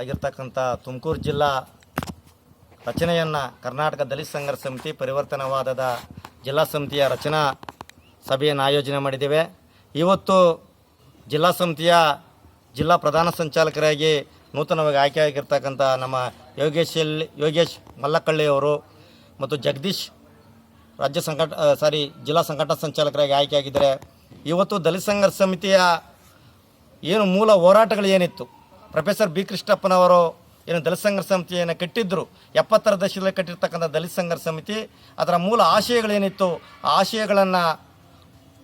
ಆಗಿರ್ತಕ್ಕಂಥ ತುಮಕೂರು ಜಿಲ್ಲಾ ರಚನೆಯನ್ನು ಕರ್ನಾಟಕ ದಲಿತ ಸಂಘರ್ಷ ಸಮಿತಿ ಪರಿವರ್ತನವಾದದ ಜಿಲ್ಲಾ ಸಮಿತಿಯ ರಚನಾ ಸಭೆಯನ್ನು ಆಯೋಜನೆ ಮಾಡಿದ್ದೇವೆ. ಇವತ್ತು ಜಿಲ್ಲಾ ಸಮಿತಿಯ ಜಿಲ್ಲಾ ಪ್ರಧಾನ ಸಂಚಾಲಕರಾಗಿ ನೂತನವಾಗಿ ಆಯ್ಕೆಯಾಗಿರ್ತಕ್ಕಂಥ ನಮ್ಮ ಯೋಗೇಶ್ ಯೋಗೇಶ್ ಮಲ್ಲಕಳ್ಳಿ ಅವರು ಮತ್ತು ಜಗದೀಶ್ ರಾಜ್ಯ ಸಂಘಟ ಸಾರಿ, ಜಿಲ್ಲಾ ಸಂಘಟನಾ ಸಂಚಾಲಕರಾಗಿ ಆಯ್ಕೆಯಾಗಿದ್ದಾರೆ. ಇವತ್ತು ದಲಿತ ಸಂಘರ್ಷ ಸಮಿತಿಯ ಏನು ಮೂಲ ಹೋರಾಟಗಳು ಏನಿತ್ತು? ಪ್ರೊಫೆಸರ್ ಬಿ ಕೃಷ್ಣಪ್ಪನವರು ಏನು ದಲಿತ ಸಂಘರ್ಷ ಸಮಿತಿಯನ್ನು ಕಟ್ಟಿದ್ದರು ಎಪ್ಪತ್ತರ ದಶಕದಲ್ಲಿ ಕಟ್ಟಿರ್ತಕ್ಕಂಥ ದಲಿತ ಸಂಘರ್ಷ ಸಮಿತಿ, ಅದರ ಮೂಲ ಆಶಯಗಳೇನಿತ್ತು, ಆ ಆಶಯಗಳನ್ನು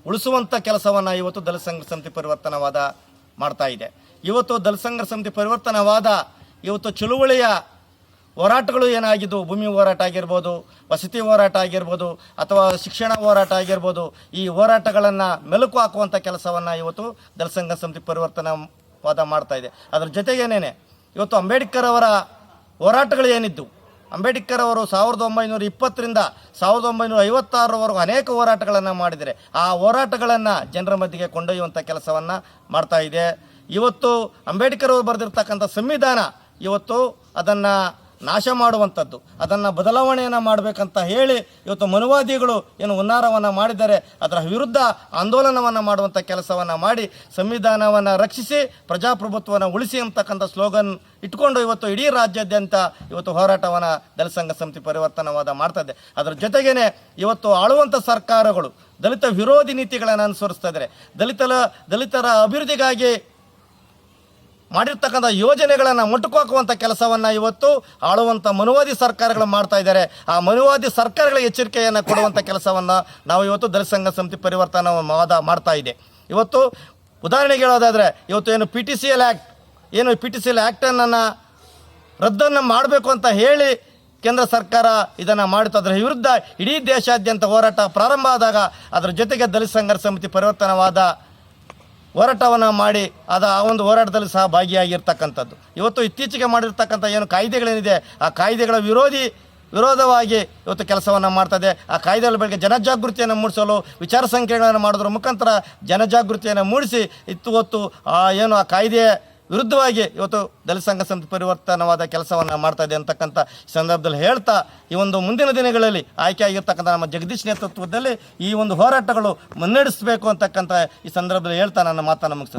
ಉಳಿಸುವಂಥ ಕೆಲಸವನ್ನು ಇವತ್ತು ದಲಿತ ಸಂಘರ್ಷ ಸಮಿತಿ ಪರಿವರ್ತನವಾದ ಮಾಡ್ತಾ ಇದೆ. ಇವತ್ತು ದಲಿತ ಸಂಘರ್ಷ ಸಮಿತಿ ಪರಿವರ್ತನವಾದ ಇವತ್ತು ಚಳುವಳಿಯ ಹೋರಾಟಗಳು ಏನಾಗಿದ್ದು, ಭೂಮಿ ಹೋರಾಟ ಆಗಿರ್ಬೋದು, ವಸತಿ ಹೋರಾಟ ಆಗಿರ್ಬೋದು, ಅಥವಾ ಶಿಕ್ಷಣ ಹೋರಾಟ ಆಗಿರ್ಬೋದು, ಈ ಹೋರಾಟಗಳನ್ನು ಮೆಲುಕು ಹಾಕುವಂಥ ಕೆಲಸವನ್ನು ಇವತ್ತು ದಲಿತ ಸಂಘ ಸಮಿತಿ ಪರಿವರ್ತನವಾದ ಮಾಡ್ತಾ ಇದೆ. ಅದರ ಜೊತೆಗೇನೇನೆ ಇವತ್ತು ಅಂಬೇಡ್ಕರ್ ಅವರ ಹೋರಾಟಗಳು ಏನಿದ್ದು? ಅಂಬೇಡ್ಕರ್ ಅವರು ಸಾವಿರದ ಒಂಬೈನೂರ ಇಪ್ಪತ್ತರಿಂದ ಸಾವಿರದ ಒಂಬೈನೂರ ಐವತ್ತಾರರವರೆಗೂ ಅನೇಕ ಹೋರಾಟಗಳನ್ನು ಮಾಡಿದರೆ. ಆ ಹೋರಾಟಗಳನ್ನು ಜನರ ಮಧ್ಯೆಗೆ ಕೊಂಡೊಯ್ಯುವಂಥ ಕೆಲಸವನ್ನು ಮಾಡ್ತಾ ಇದೆ. ಇವತ್ತು ಅಂಬೇಡ್ಕರ್ ಅವರು ಬರೆದಿರ್ತಕ್ಕಂಥ ಸಂವಿಧಾನ ಇವತ್ತು ಅದನ್ನು ನಾಶ ಮಾಡುವಂಥದ್ದು. ಅದನ್ನು ಬದಲಾವಣೆಯನ್ನು ಮಾಡಬೇಕಂತ ಹೇಳಿ ಇವತ್ತು ಮನುವಾದಿಗಳು ಏನು ಉನ್ನಾರವನ್ನು ಮಾಡಿದರೆ ಅದರ ವಿರುದ್ಧ ಆಂದೋಲನವನ್ನು ಮಾಡುವಂಥ ಕೆಲಸವನ್ನು ಮಾಡಿ, ಸಂವಿಧಾನವನ್ನು ರಕ್ಷಿಸಿ, ಪ್ರಜಾಪ್ರಭುತ್ವವನ್ನು ಉಳಿಸಿ ಅಂತಕ್ಕಂಥ ಸ್ಲೋಗನ್ ಇಟ್ಕೊಂಡು ಇವತ್ತು ಇಡೀ ರಾಜ್ಯಾದ್ಯಂತ ಇವತ್ತು ಹೋರಾಟವನ್ನು ದಲಿತ ಸಮಿತಿ ಪರಿವರ್ತನವಾದ ಮಾಡ್ತದೆ ಅದರ ಜೊತೆಗೇನೆ ಇವತ್ತು ಆಳುವಂಥ ಸರ್ಕಾರಗಳು ದಲಿತ ವಿರೋಧಿ ನೀತಿಗಳನ್ನು ಅನುಸರಿಸ್ತಾ ಇದ್ದಾರೆ ದಲಿತರ ದಲಿತರ ಅಭಿವೃದ್ಧಿಗಾಗಿ ಮಾಡಿರ್ತಕ್ಕಂಥ ಯೋಜನೆಗಳನ್ನು ಮೊಟಕುಹಾಕುವಂಥ ಕೆಲಸವನ್ನು ಇವತ್ತು ಆಳುವಂಥ ಮನುವಾದಿ ಸರ್ಕಾರಗಳು ಮಾಡ್ತಾ ಇದ್ದಾರೆ. ಆ ಮನುವಾದಿ ಸರ್ಕಾರಗಳ ಎಚ್ಚರಿಕೆಯನ್ನು ಕೊಡುವಂಥ ಕೆಲಸವನ್ನು ನಾವು ಇವತ್ತು ದಲಿತ ಸಮಿತಿ ಪರಿವರ್ತನ ವಾದ ಮಾಡ್ತಾ ಇದೆ. ಇವತ್ತು ಉದಾಹರಣೆಗೆ ಹೇಳೋದಾದರೆ ಇವತ್ತು ಏನು P T C L act ಏನು ಪಿ ಟಿ ಸಿ ಎಲ್ ಆ್ಯಕ್ಟನ್ನು ರದ್ದನ್ನು ಮಾಡಬೇಕು ಅಂತ ಹೇಳಿ ಕೇಂದ್ರ ಸರ್ಕಾರ ಇದನ್ನು ಮಾಡುತ್ತೆ. ಅದರ ವಿರುದ್ಧ ಇಡೀ ದೇಶಾದ್ಯಂತ ಹೋರಾಟ ಪ್ರಾರಂಭ ಆದಾಗ ಅದರ ಜೊತೆಗೆ ದಲಿತ ಸಂಘರ್ಷ ಸಮಿತಿ ಪರಿವರ್ತನವಾದ ಹೋರಾಟವನ್ನು ಮಾಡಿ ಅದ ಆ ಒಂದು ಹೋರಾಟದಲ್ಲಿ ಸಹ ಭಾಗಿಯಾಗಿರ್ತಕ್ಕಂಥದ್ದು. ಇವತ್ತು ಇತ್ತೀಚೆಗೆ ಮಾಡಿರ್ತಕ್ಕಂಥ ಏನು ಕಾಯ್ದೆಗಳೇನಿದೆ, ಆ ಕಾಯ್ದೆಗಳ ವಿರೋಧಿ ವಿರೋಧವಾಗಿ ಇವತ್ತು ಕೆಲಸವನ್ನು ಮಾಡ್ತದೆ. ಆ ಕಾಯ್ದೆಗಳ ಬಗ್ಗೆ ಜನಜಾಗೃತಿಯನ್ನು ಮೂಡಿಸಲು, ವಿಚಾರ ಸಂಕಿರಣಗಳನ್ನು ಮಾಡೋದ್ರ ಮುಖಾಂತರ ಜನಜಾಗೃತಿಯನ್ನು ಮೂಡಿಸಿ, ಇತ್ತು ಹೊತ್ತು ಆ ಏನು ಆ ಕಾಯ್ದೆಯ ವಿರುದ್ಧವಾಗಿ ಇವತ್ತು ದಲಿತ ಸಂಘ ಸಂತ ಪರಿವರ್ತನವಾದ ಕೆಲಸವನ್ನು ಮಾಡ್ತಾ ಇದೆ ಅಂತಕ್ಕಂಥ ಸಂದರ್ಭದಲ್ಲಿ ಹೇಳ್ತಾ ಈ ಒಂದು ಮುಂದಿನ ದಿನಗಳಲ್ಲಿ ಆಯ್ಕೆಯಾಗಿರ್ತಕ್ಕಂಥ ನಮ್ಮ ಜಗದೀಶ್ ನೇತೃತ್ವದಲ್ಲಿ ಈ ಒಂದು ಹೋರಾಟಗಳು ಮುನ್ನಡೆಸಬೇಕು ಅಂತಕ್ಕಂಥ ಈ ಸಂದರ್ಭದಲ್ಲಿ ಹೇಳ್ತಾ ನನ್ನ ಮಾತನ್ನು ಮುಗಿಸ್ತೇನೆ.